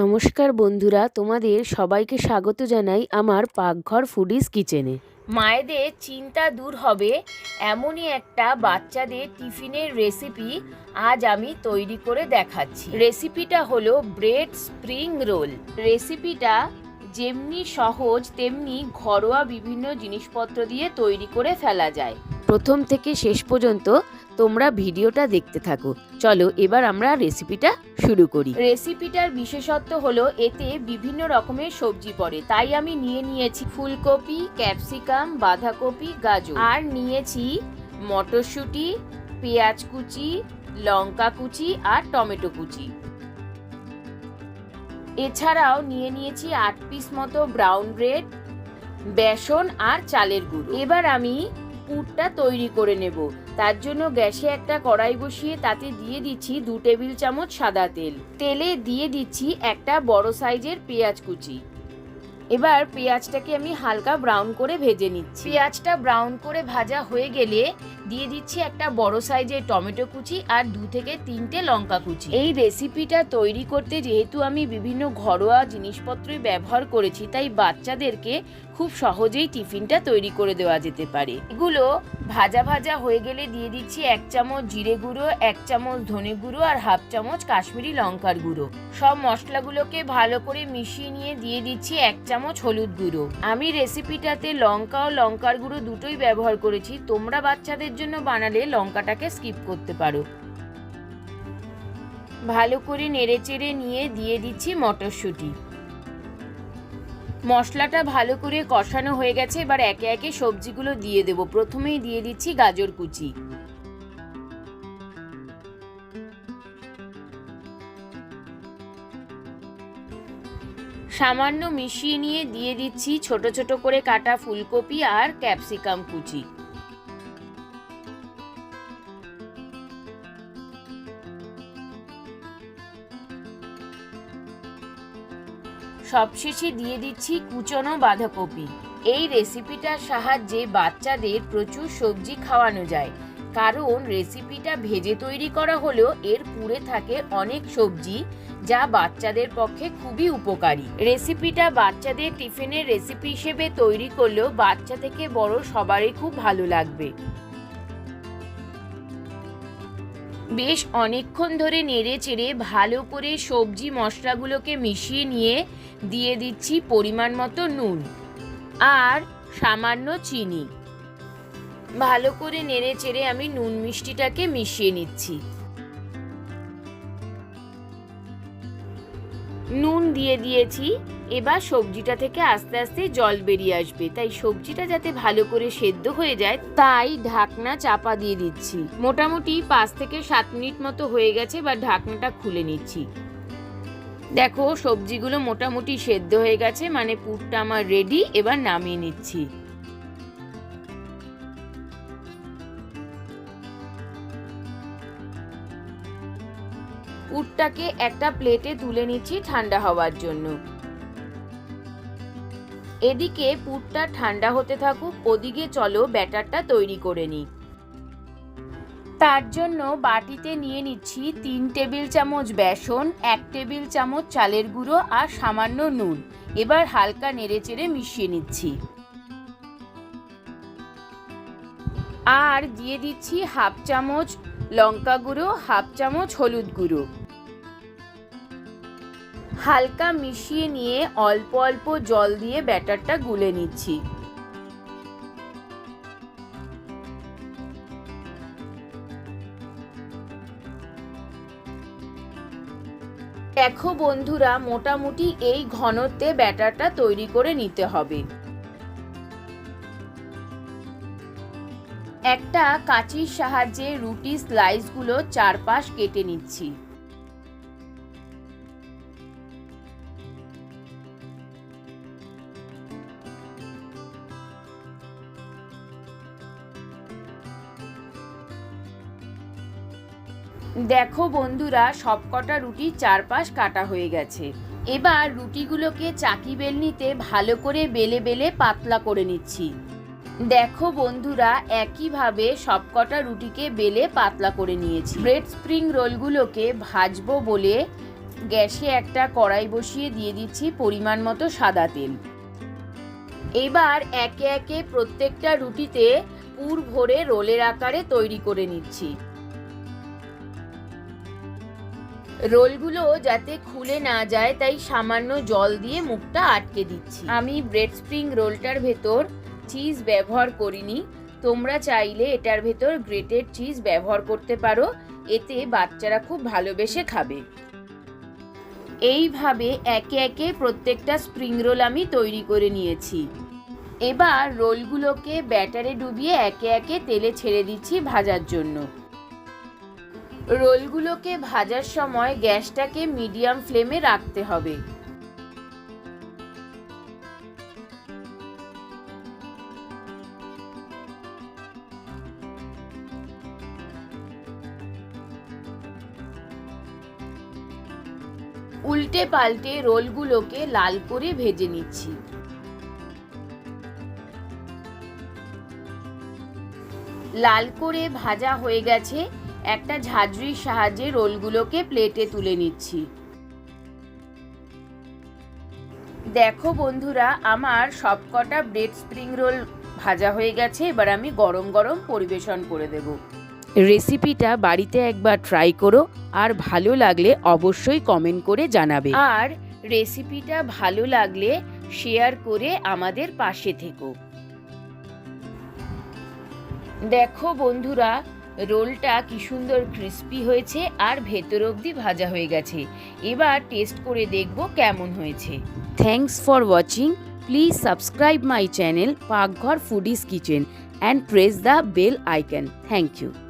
নমস্কার বন্ধুরা, তোমাদের সবাইকে স্বাগত জানাই আমার পাকঘর ফুডিজ কিচেনে। মায়েদের চিন্তা দূর হবে এমনই একটা বাচ্চাদের টিফিনের রেসিপি আজ আমি তৈরি করে দেখাচ্ছি। রেসিপিটা হলো ব্রেড স্প্রিং রোল। রেসিপিটা যেমনি সহজ, তেমনি ঘরোয়া বিভিন্ন জিনিসপত্র দিয়ে তৈরি করে ফেলা যায়। প্রথম থেকে শেষ পর্যন্ত তোমরা ভিডিওটা দেখতে থাকো। চলো এবার আমরা রেসিপিটা শুরু করি। রেসিপিটার বিশেষত্ব হলো এতে বিভিন্ন রকমের সবজি পড়ে। তাই আমি নিয়ে নিয়েছি ফুলকপি, ক্যাপসিকাম, বাঁধাকপি, গাজর। আর নিয়েছি মটরশুঁটি, পেঁয়াজ কুচি, লঙ্কা কুচি আর টমেটো কুচি। এছাড়াও নিয়ে নিয়েছি আট পিস মতো ব্রাউন ব্রেড বেসন আর চালের গুঁড়ো। এবার আমি পুরটা তৈরি করে নেব। তার জন্য গ্যাসে একটা কড়াই বসিয়ে তাতে দিয়ে দিচ্ছি দু টেবিল চামচ সাদা তেল। তেলে দিয়ে দিচ্ছি একটা বড় সাইজের পেঁয়াজ কুচি। এবার পেঁয়াজটাকে আমি হালকা ব্রাউন করে ভেজে নিচ্ছি। পেঁয়াজটা ব্রাউন করে ভাজা হয়ে গেলে দিয়ে দিচ্ছি একটা বড় সাইজের টমেটো কুচি আর দু থেকে তিনটে লঙ্কা কুচি। এই রেসিপিটা তৈরি করতে যেহেতু আমি বিভিন্ন ঘরোয়া জিনিসপত্রই ব্যবহার করেছি, তাই বাচ্চাদেরকে খুব সহজেই টিফিনটা তৈরি করে দেওয়া যেতে পারে। এগুলো ভাজা ভাজা হয়ে গেলে দিয়ে দিচ্ছি এক চামচ জিরে গুঁড়ো, এক চামচ ধনে গুঁড়ো আর হাফ চামচ কাশ্মীরি লঙ্কার গুঁড়ো। সব মশলাগুলোকে ভালো করে মিশিয়ে নিয়ে দিয়ে দিচ্ছি এক চামচ হলুদ গুঁড়ো। আমি রেসিপিটাতে লঙ্কা ও লঙ্কার গুঁড়ো দুটোই ব্যবহার করেছি, তোমরা বাচ্চাদের জন্য বানালে লঙ্কাটাকে স্কিপ করতে পারো। ভালো করে নেড়েচেড়ে নিয়ে দিয়ে দিচ্ছি মটরশুঁটি। মশলাটা ভালো করে কষানো হয়ে গেছে, এবার একে একে সবজিগুলো দিয়ে দেব। প্রথমেই দিয়ে দিচ্ছি গাজর কুচি। সামান্য মিশিয়ে নিয়ে দিয়ে দিচ্ছি ছোট ছোট করে কাটা ফুলকপি আর ক্যাপসিকাম কুচি। সবশেষে দিয়ে দিচ্ছি কুচনো বাঁধাকপি। এই রেসিপিটার সাহায্যে বাচ্চাদের প্রচুর সবজি খাওয়ানো যায়। কারণ রেসিপিটা ভেজে তৈরি করা হলেও এর পুড়ে থাকে অনেক সবজি, যা বাচ্চাদের পক্ষে খুবই উপকারী। রেসিপিটা বাচ্চাদের টিফিনের রেসিপি হিসেবে তৈরি করলেও বাচ্চা থেকে বড় সবারই খুব ভালো লাগবে। বেশ অনেকক্ষণ ধরে নেড়ে চেড়ে ভালো করে সবজি মশলাগুলোকে মিশিয়ে নিয়ে দিয়ে দিচ্ছি পরিমাণ মতো নুন আর সামান্য চিনি। ভালো করে নেড়ে চেড়ে আমি নুন মিষ্টিটাকে মিশিয়ে নিচ্ছি। নুন দিয়ে দিয়েছি, এবার সবজিটা থেকে আস্তে আস্তে জল বেরিয়ে আসবে। তাই সবজিটা যাতে ভালো করে সেদ্ধ হয়ে যায়, তাই ঢাকনা চাপা দিয়ে দিচ্ছি। মোটামুটি পাঁচ থেকে সাত মিনিট মতো হয়ে গেছে বা ঢাকনাটা খুলে নিচ্ছি। দেখো, সবজিগুলো মোটামুটি সেদ্ধ হয়ে গেছে মানে পুরটা আমার রেডি এবার নামিয়ে নিচ্ছি। পুরটাকে একটা প্লেটে তুলে নিচ্ছি ঠান্ডা হওয়ার জন্য। এদিকে পুরটা ঠান্ডা হতে থাকুক, ওদিকে চলো ব্যাটারটা তৈরি করে নিই। তার জন্য বাটিতে নিয়ে নিচ্ছি তিন টেবিল চামচ বেসন, এক টেবিল চামচ চালের গুঁড়ো আর সামান্য নুন। এবার হালকা নেড়েচেড়ে মিশিয়ে নিচ্ছি। আর দিয়ে দিচ্ছি হাফ চামচ লঙ্কা গুঁড়ো, হাফ চামচ হলুদ গুঁড়ো। হালকা মিশিয়ে নিয়ে অল্প অল্প জল দিয়ে ব্যাটারটা গুলে নিচ্ছি। দেখো বন্ধুরা, মোটামুটি এই ঘনত্বে ব্যাটারটা তৈরি করে নিতে হবে। একটা কাঁচির সাহায্যে রুটি স্লাইসগুলো চারপাশ কেটে নিচ্ছি। দেখো বন্ধুরা, সবকটা রুটি চারপাশ কাটা হয়ে গেছে। এবার রুটিগুলোকে চাকি বেলনিতে ভালো করে বেলে বেলে পাতলা করে নিচ্ছি। দেখো বন্ধুরা, একইভাবে সবকটা রুটিকে বেলে পাতলা করে নিয়েছি। ব্রেড স্প্রিং রোলগুলোকে ভাজবো বলে গ্যাসে একটা কড়াই বসিয়ে দিয়ে দিচ্ছি পরিমাণ মতো সাদা তেল। এবার একে একে প্রত্যেকটা রুটিতে পুর ভরে রোলের আকারে তৈরি করে নিচ্ছি। রোলগুলো যাতে খুলে না যায়, তাই সামান্য জল দিয়ে মুখটা আটকে দিচ্ছি। আমি ব্রেড স্প্রিং রোলটার ভেতর চিজ ব্যবহার করিনি। তোমরা চাইলে এটার ভেতর গ্রেটেড চিজ ব্যবহার করতে পারো। এতে বাচ্চারা খুব ভালোবেসে খাবে। এইভাবে একে একে প্রত্যেকটা স্প্রিং রোল আমি তৈরি করে নিয়েছি। এবার রোলগুলোকে ব্যাটারে ডুবিয়ে একে একে তেলে ছেড়ে দিচ্ছি ভাজার জন্য। রোলগুলোকে ভাজার সময় গ্যাসটাকে মিডিয়াম ফ্লেমে রাখতে হবে। উল্টে পাল্টে রোলগুলোকে লাল করে ভেজে নিচ্ছি। লাল করে ভাজা হয়ে গেছে। একটা ঝাঁঝরির সাহায্যে রোলগুলোকে প্লেটে তুলে নিচ্ছি। দেখো বন্ধুরা, আমার সবকটা ব্রেড স্প্রিং রোল ভাজা হয়ে গেছে, এবার আমি গরম গরম পরিবেশন করে দেব। রেসিপিটা বাড়িতে একবার ট্রাই করো, আর ভালো লাগলে অবশ্যই কমেন্ট করে জানাবে। আর রেসিপিটা ভালো লাগলে শেয়ার করে আমাদের পাশে থেকো। দেখো বন্ধুরা রোলটা কি সুন্দর ক্রিস্পি হয়েছে আর ভেতর অবধি ভাজা হয়ে গেছে। এবার টেস্ট করে দেখব কেমন হয়েছে। Thanks for watching please subscribe my channel Pakghar foodies kitchen and press the bell icon thank you